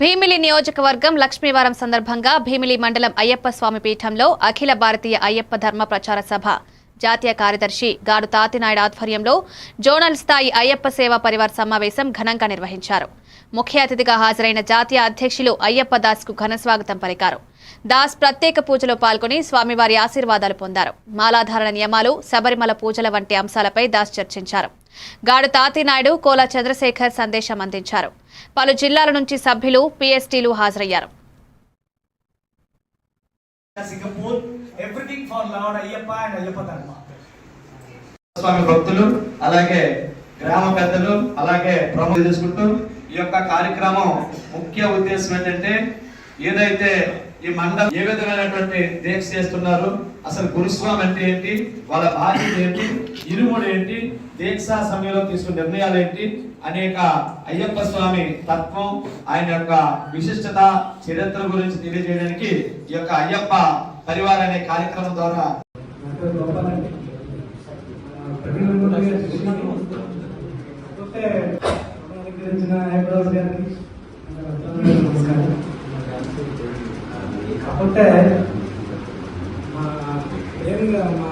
భీమిలి నియోజకవర్గం లక్ష్మీవారం సందర్భంగా భీమిలి మండలం అయ్యప్ప స్వామి పీఠంలో అఖిల భారతీయ అయ్యప్ప ధర్మ ప్రచార సభ. జాతీయ కార్యదర్శి గాడు తాతినాయుడు ఆధ్వర్యంలో జోనల్ స్థాయి అయ్యప్ప సేవా పరివార్ సమావేశం ఘనంగా నిర్వహించారు. ముఖ్య అతిథిగా హాజరైన జాతీయ అధ్యక్షులు అయ్యప్ప దాస్కు ఘనస్వాగతం ఘన స్వాగతం పలికారు. దాస్ ప్రత్యేక పూజలో పాల్గొని స్వామివారి ఆశీర్వాదాలు పొందారు. మాలాధారణ నియమాలు శబరిమల పూజల వంటి అంశాలపై దాస్ చర్చించారు. గాడు తాతినాయుడు కోల చంద్రశేఖర్ సందేశం అందించారు పలు జిల్లాల నుంచి సభ్యులు పీఎస్టీలు హాజరయ్యారు. స్వామి భక్తులు అలాగే గ్రామ పెద్దలు అలాగే చేసుకుంటూ ఈ యొక్క కార్యక్రమం ముఖ్య ఉద్దేశం ఏంటంటే ఏదైతే ఈ మండలం ఏ విధమైనటువంటి దీక్ష చేస్తున్నారు? అసలు గురుస్వామి అంటే ఏంటి? వాళ్ళ బాధ్యత ఏంటి? ఇరుముడు ఏంటి? దీక్ష సమయంలో తీసుకున్న నిర్ణయాలు ఏంటి? అనేక అయ్యప్ప స్వామి తత్వం ఆయన యొక్క విశిష్టత చరిత్ర గురించి తెలియజేయడానికి ఈ యొక్క అయ్యప్ప పరివార్ అనే కార్యక్రమం ద్వారా గారికి నమస్కారం కాకపోతే మా ఏమిగా మా